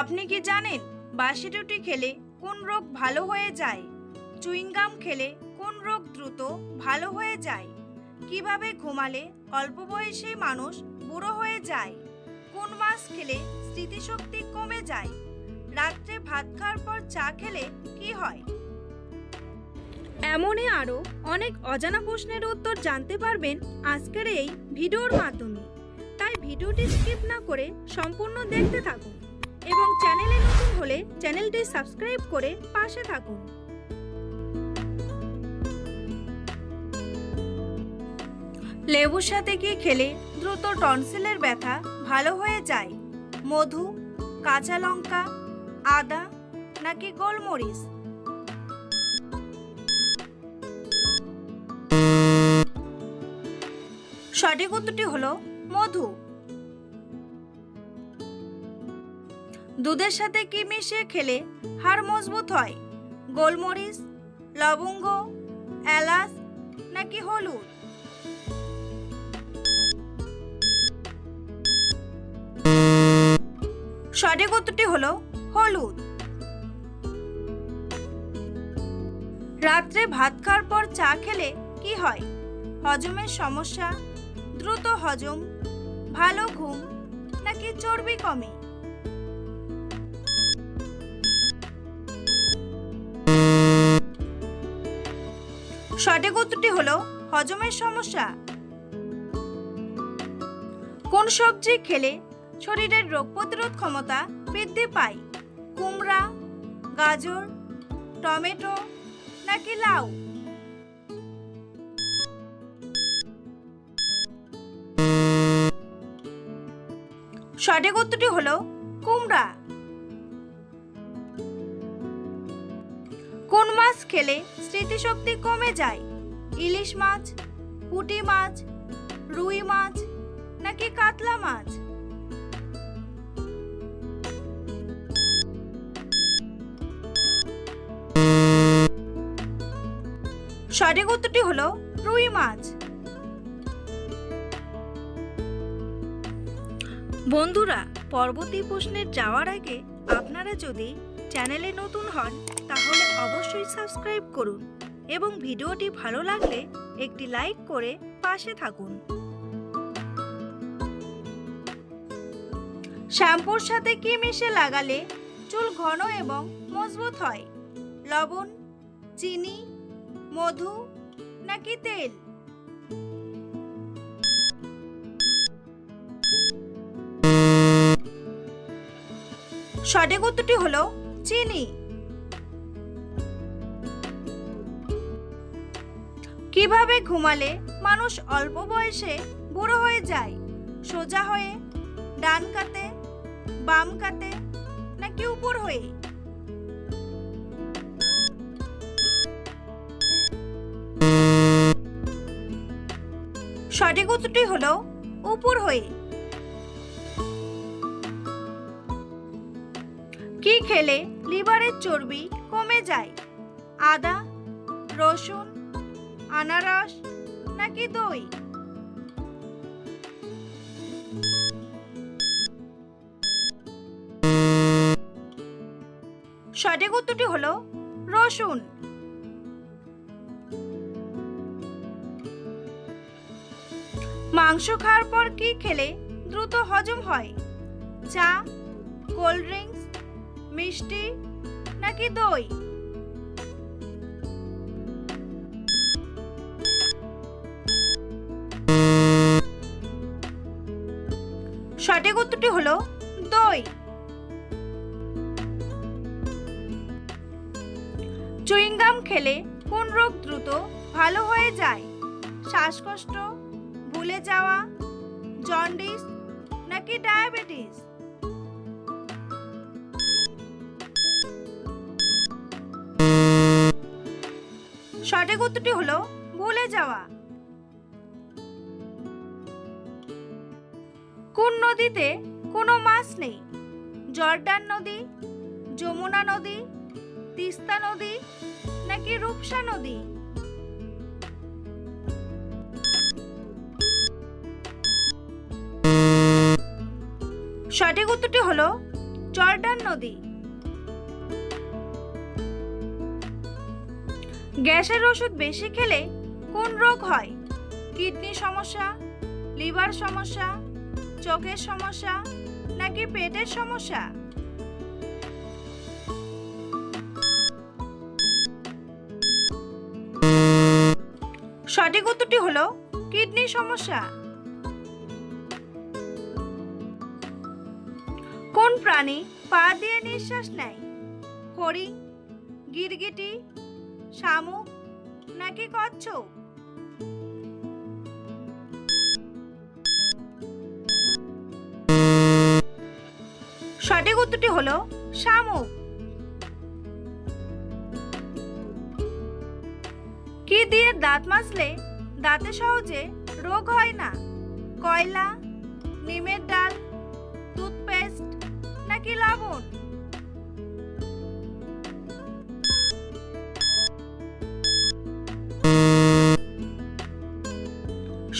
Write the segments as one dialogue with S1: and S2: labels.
S1: আপনি কি জানেন বাসি রুটি খেলে কোন রোগ ভালো হয়ে যায়? চুইংগাম খেলে কোন রোগ দ্রুত ভালো হয়ে যায়? কীভাবে ঘুমালে অল্প বয়সে মানুষ বুড়ো হয়ে যায়? কোন মাছ খেলে স্মৃতিশক্তি কমে যায়? রাত্রে ভাত খাওয়ার পর চা খেলে কি হয়? এমনই আরও অনেক অজানা প্রশ্নের উত্তর জানতে পারবেন আজকের এই ভিডিওর মাধ্যমে। তাই ভিডিওটি স্কিপ না করে সম্পূর্ণ দেখতে থাকুন। এবং চ্যানেলে নতুন হলে চ্যানেলটি সাবস্ক্রাইব করে পাশে থাকুন। লেবুর সাথে কি খেলে দ্রুত টনসিলের ব্যথা ভালো হয়ে যায়। মধু, কাঁচা লঙ্কা, আদা নাকি গোলমরিচ? সঠিক উত্তরটি হলো মধু। দুধের সাথে কি মিশিয়ে খেলে হাড় মজবুত হয়? গোলমরিচ, লবঙ্গ, এলাচ নাকি হলুদ? সঠিক উত্তরটি হলো হলুদ। রাত্রে ভাত খাওয়ার পর চা খেলে কি হয়? হজমের সমস্যা, দ্রুত হজম, ভালো ঘুম নাকি চর্বি কমে? সঠিক উত্তরটি হলো হজমের সমস্যা। কোন সবজি খেলে শরীরের রোগ প্রতিরোধ ক্ষমতা বৃদ্ধি পায়? কুমড়া, গাজর, টমেটো নাকি লাউ? সঠিক উত্তরটি হলো কুমড়া। মাছ খেলে স্মৃতিশক্তি কমে যায়। ইলিশ মাছ, পুঁটি মাছ, রুই মাছ, নাকি কাতলা মাছ? সঠিক উত্তরটি হলো রুই মাছ। বন্ধুরা পরবর্তী প্রশ্নের যাওয়ার আগে আপনারা যদি চ্যানেলে নতুন হন তাহলে অবশ্যই সাবস্ক্রাইব করুন এবং ভিডিওটি ভালো লাগলে একটি লাইক করে পাশে থাকুন। শ্যাম্পুর সাথে কি মিশে লাগালে চুল ঘন এবং মজবুত হয়? লবণ, চিনি, মধু নাকি তেল? সঠিক উত্তরটি হলো চিনি। কীভাবে ঘুমালে মানুষ অল্প বয়সে বুড়ো হয়ে যায়? সোজা হয়ে, ডান কাতে, বাম কাতে, নাকি উপর হয়ে? সঠিক উত্তরটি হলো উপর হয়ে। কি খেলে লিভারের চর্বি কমে যায়? আদা, রসুন আনারস নাকি দই? সঠিক উত্তরটি হলো রসুন। মাংস খাওয়ার পর কি খেলে দ্রুত হজম হয়? চা, কোল্ড ড্রিঙ্কস, মিষ্টি নাকি দই? সঠিক উত্তরটি হলো দই। চুইংগাম খেলে কোন রোগ দ্রুত ভালো হয়ে যায়? শ্বাসকষ্ট, ভুলে যাওয়া, জন্ডিস নাকি ডায়াবেটিস? সঠিক উত্তরটি হলো ভুলে যাওয়া। কোন নদীতে কোনো মাছ নেই? জর্ডান নদী, যমুনা নদী, তিস্তা নদী নাকি রূপসা নদী? সঠিক উত্তরটি হলো জর্ডান নদী। গ্যাসের ওষুধ বেশি খেলে কোন রোগ হয়? কিডনি সমস্যা, লিভার সমস্যা চোখের সমস্যা নাকি পেটের সমস্যা? সঠিক উত্তরটি হলো কিডনি সমস্যা। কোন প্রাণী পা দিয়ে নিঃশ্বাস নেয়? হরিণ গিরগিটি, শামুক নাকি কচ্ছপ? সঠিক উত্তরটি হলো শামুক। কি দিয়ে দাঁত মাজলে দাঁতে সহজে রোগ হয় না? কয়লা, নিমের ডাল, টুথপেস্ট নাকি লবণ?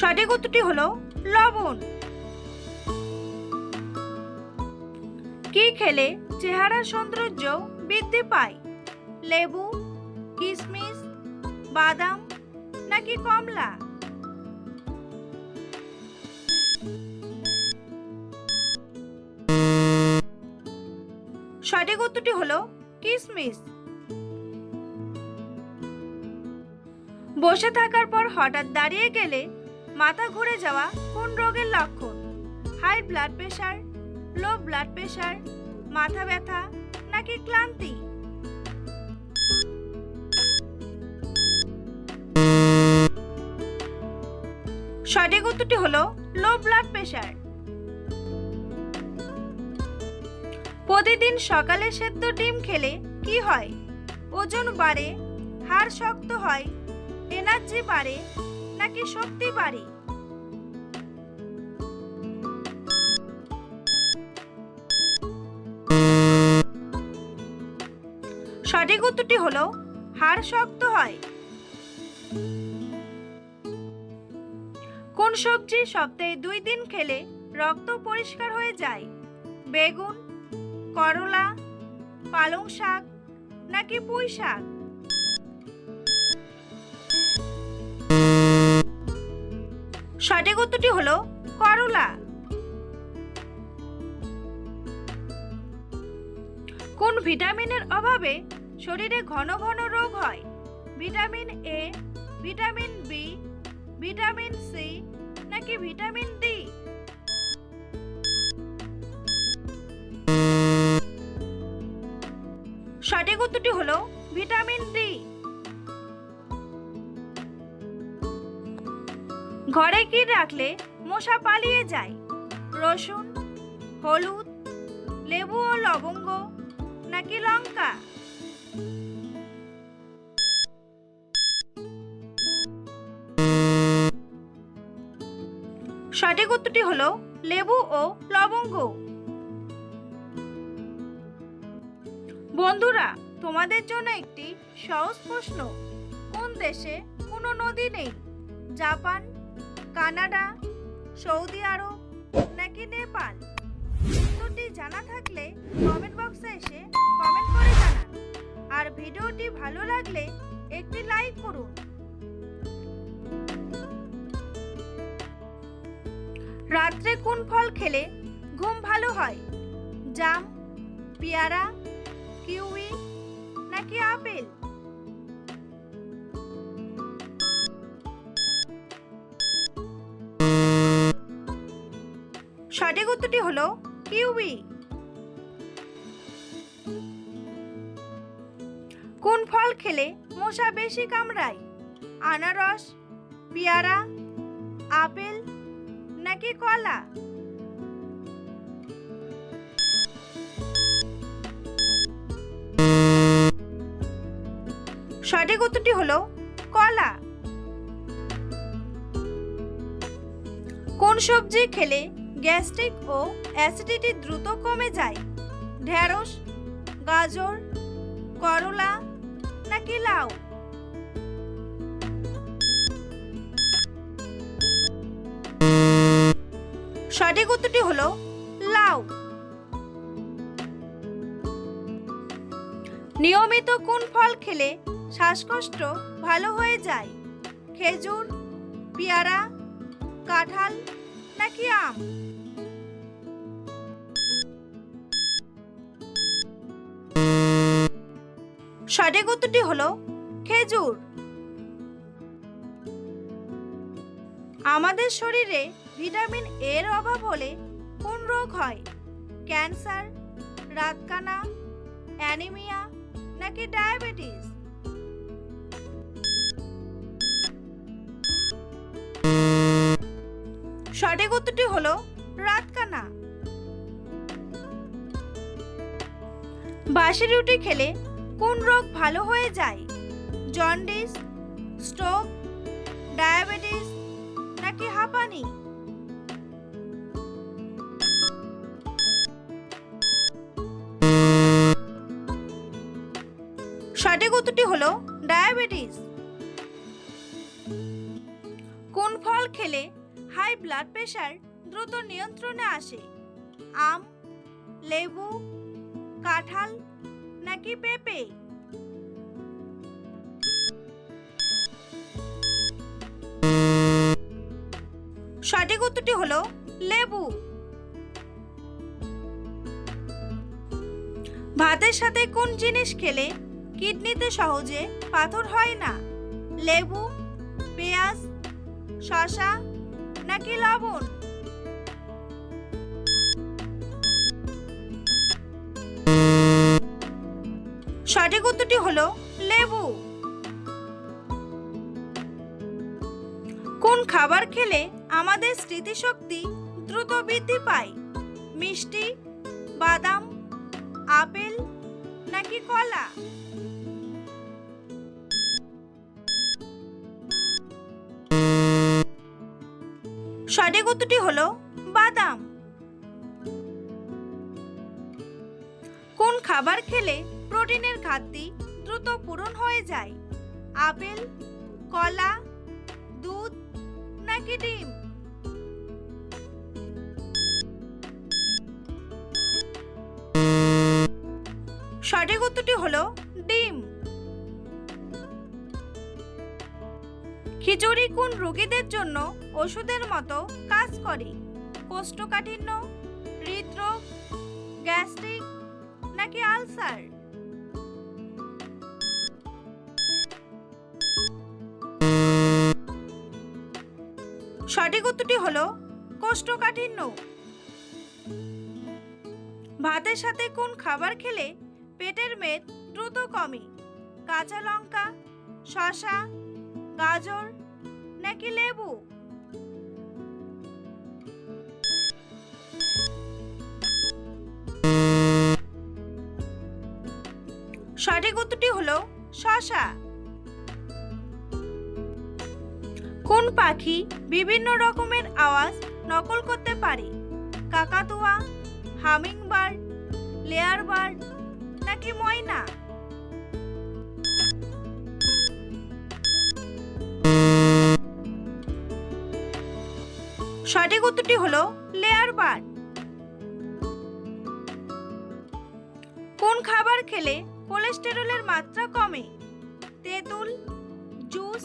S1: সঠিক উত্তরটি হলো লবণ। কি খেলে চেহারার সৌন্দর্য বৃদ্ধি পায়। লেবু কিশমিশ বাদাম নাকি কমলা? সঠিক উত্তরটি হলো কিশমিশ বসে থাকার পর হঠাৎ দাঁড়িয়ে গেলে মাথা ঘুরে যাওয়া কোন রোগের লক্ষণ? High blood pressure low blood pressure মাথা ব্যথা নাকি ক্লান্তি? সঠিক উত্তরটি হলো লো ব্লাড প্রেশার প্রতিদিন সকালে সেদ্ধ ডিম খেলে কি হয়? ওজন বাড়ে, হাড় শক্ত হয় এনার্জি বাড়ে নাকি শক্তি বাড়ে? সঠিক উত্তরটি হলো, হাড় শক্ত হয়। কোন সবজি সপ্তাহে দুই দিন খেলে রক্ত পরিষ্কার হয়ে যায়? বেগুন, করলা, পালং শাক নাকি পুঁই শাক? সঠিক উত্তরটি হলো, করলা। কোন ভিটামিনের অভাবে শরীরে ঘন ঘন রোগ হয়। Vitamin A vitamin B vitamin C নাকি ভিটামিন ডি সঠিক উত্তরটি হলো ভিটামিন ডি ঘরে কি রাখলে মশা পালিয়ে যায়? রসুন, হলুদ, লেবু ও লবঙ্গ নাকি লঙ্কা? সঠিক উত্তরটি হলো লেবু ও লবঙ্গ। বন্ধুরা, তোমাদের জন্য একটি সহজ প্রশ্ন। কোন দেশে কোনো নদী নেই? জাপান, কানাডা, সৌদি আরব নাকি নেপাল? উত্তরটি জানা থাকলে কমেন্ট বক্সে এসে কমেন্ট করে জানান। আর ভিডিওটি ভালো লাগলে একটি লাইক করুন। রাত্রে কোন ফল খেলে ঘুম ভালো হয়? জাম, পেয়ারা, কিউই নাকি আপেল? সঠিক উত্তরটি হলো কিউই। খেলে মশা বেশি কামড়ায়। আনারস, পেয়ারা, আপেল নাকি কলা? সঠিক উত্তরটি হলো কলা। কোন সবজি খেলে গ্যাস্ট্রিক ও অ্যাসিডিটি দ্রুত কমে যায়? ঢেঁড়স, গাজর, করলা লাউ সঠিক উত্তরটি হলো লাউ। নিয়মিত কোন ফল খেলে শ্বাসকষ্ট ভালো হয়ে যায়? খেজুর, পেয়ারা, কাঁঠাল নাকি আম? সঠিক উত্তরটি হলো? খেজুর। আমাদের শরীরে ভিটামিন এর অভাব হলে কোন রোগ হয়? ক্যান্সার, রাতকানা, অ্যানিমিয়া নাকি ডায়াবেটিস? সঠিক উত্তরটি হলো? রাতকানা। বাসি রুটি খেলে কোন রোগ ভালো হয়ে যায়? জন্ডিস, স্ট্রোক, ডায়াবেটিস নাকি হাঁপানি? সঠিক উত্তরটি হলো ডায়াবেটিস। কোন ফল খেলে হাই ব্লাড প্রেশার দ্রুত নিয়ন্ত্রণে আসে? আম, লেবু, কাঁঠাল নাকি পেঁপে? সঠিক উত্তরটি হলো লেবু। ভাতের সাথে কোন জিনিস খেলে কিডনিতে সহজে পাথর হয় না? লেবু, পেঁয়াজ, শসা নাকি লবণ? সঠিক উত্তরটি হলো লেবু। কোন খাবার খেলে আমাদের স্মৃতিশক্তি দ্রুত বৃদ্ধি পায়? মিষ্টি, বাদাম, আপেল নাকি কলা? সঠিক উত্তরটি হলো বাদাম। কোন খাবার খেলে প্রোটিনের ঘাটতি দ্রুত পূরণ হয়ে যায়। আপেল, কলা, দুধ নাকি ডিম? সঠিক উত্তরটি হলো ডিম। খিচুড়ি কোন রোগীদের জন্য ওষুধের মতো কাজ করে? কোষ্ঠকাঠিন্য, হৃদরোগ, গ্যাস্ট্রিক নাকি আলসার? সঠিক উত্তরটি হলো কোষ্ঠকাঠিন্য। ভাতের সাথে কোন খাবার খেলে পেটের মেদ দ্রুত কমে? কাঁচা লঙ্কা, শসা, গাজর নাকি লেবু? সঠিক উত্তরটি হলো শসা। কোন পাখি বিভিন্ন রকমের আওয়াজ নকল করতে পারে? কাকাতুয়া হামিং বার্ড লেয়ার বার্ড নাকি ময়না? সঠিক উত্তরটি হলো লেয়ার বার্ড কোন খাবার খেলে কোলেস্টেরলের মাত্রা কমে? তেঁতুল, জুস